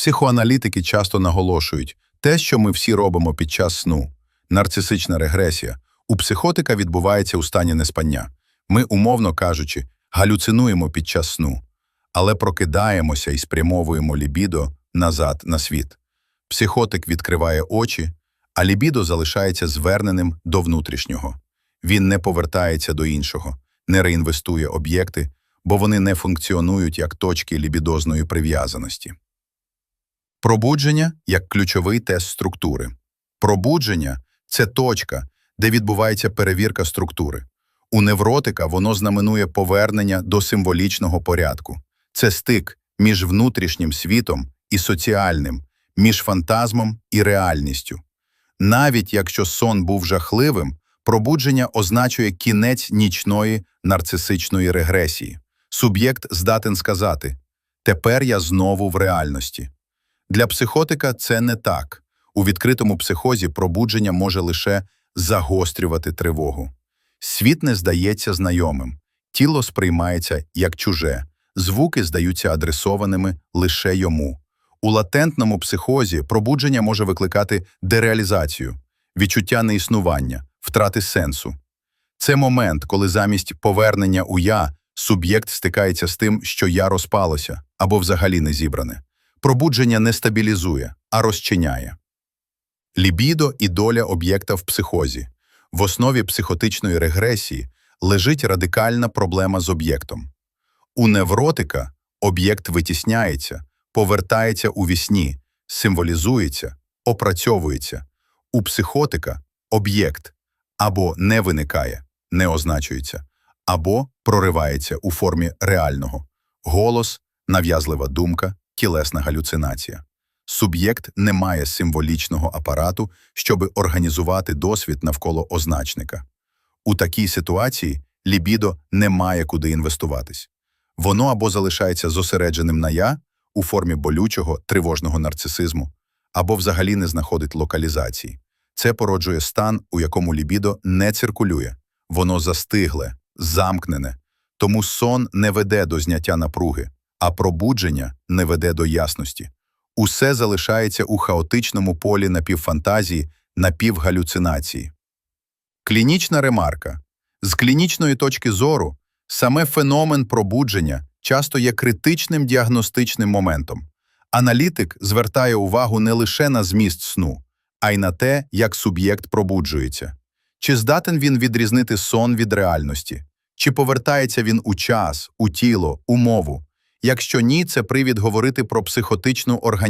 Психоаналітики часто наголошують те, що ми всі робимо під час сну. Нарцисична регресія у психотика відбувається у стані неспання. Ми, умовно кажучи, галюцинуємо під час сну, але прокидаємося і спрямовуємо лібідо назад на світ. Психотик відкриває очі, а лібідо залишається зверненим до внутрішнього. Він не повертається до іншого, не реінвестує об'єкти, бо вони не функціонують як точки лібідозної прив'язаності. Пробудження як ключовий тест структури. Пробудження це точка, де відбувається перевірка структури. У невротика воно знаменує повернення до символічного порядку. Це стик між внутрішнім світом і соціальним, між фантазмом і реальністю. Навіть якщо сон був жахливим, пробудження означує кінець нічної нарцисичної регресії. Суб'єкт здатен сказати «Тепер я знову в реальності». Для психотика це не так. У відкритому психозі пробудження може лише загострювати тривогу. Світ не здається знайомим, тіло сприймається як чуже, звуки здаються адресованими лише йому. У латентному психозі пробудження може викликати дереалізацію, відчуття неіснування, втрати сенсу. Це момент, коли замість повернення у я суб'єкт стикається з тим, що я розпалося або взагалі не зібране. Пробудження не стабілізує, а розчиняє. Лібідо і доля об'єкта в психозі. В основі психотичної регресії лежить радикальна проблема з об'єктом. У невротика об'єкт витісняється, повертається у вісні, символізується, опрацьовується. У психотика об'єкт або не виникає, не означується, або проривається у формі реального голос, нав'язлива думка, тілесна галюцинація. Суб'єкт не має символічного апарату, щоби організувати досвід навколо означника. У такій ситуації лібідо не має куди інвестуватись. Воно або залишається зосередженим на я у формі болючого, тривожного нарцисизму, або взагалі не знаходить локалізації. Це породжує стан, у якому лібідо не циркулює, воно застигле, замкнене, тому сон не веде до зняття напруги, а пробудження не веде до ясності. Усе залишається у хаотичному полі напівфантазії, напівгалюцинації. Клінічна ремарка. З клінічної точки зору, саме феномен пробудження часто є критичним діагностичним моментом. Аналітик звертає увагу не лише на зміст сну, а й на те, як суб'єкт пробуджується. Чи здатен він відрізнити сон від реальності? Чи повертається він у час, у тіло, у мову? Якщо ні, це привід говорити про психотичну організацію.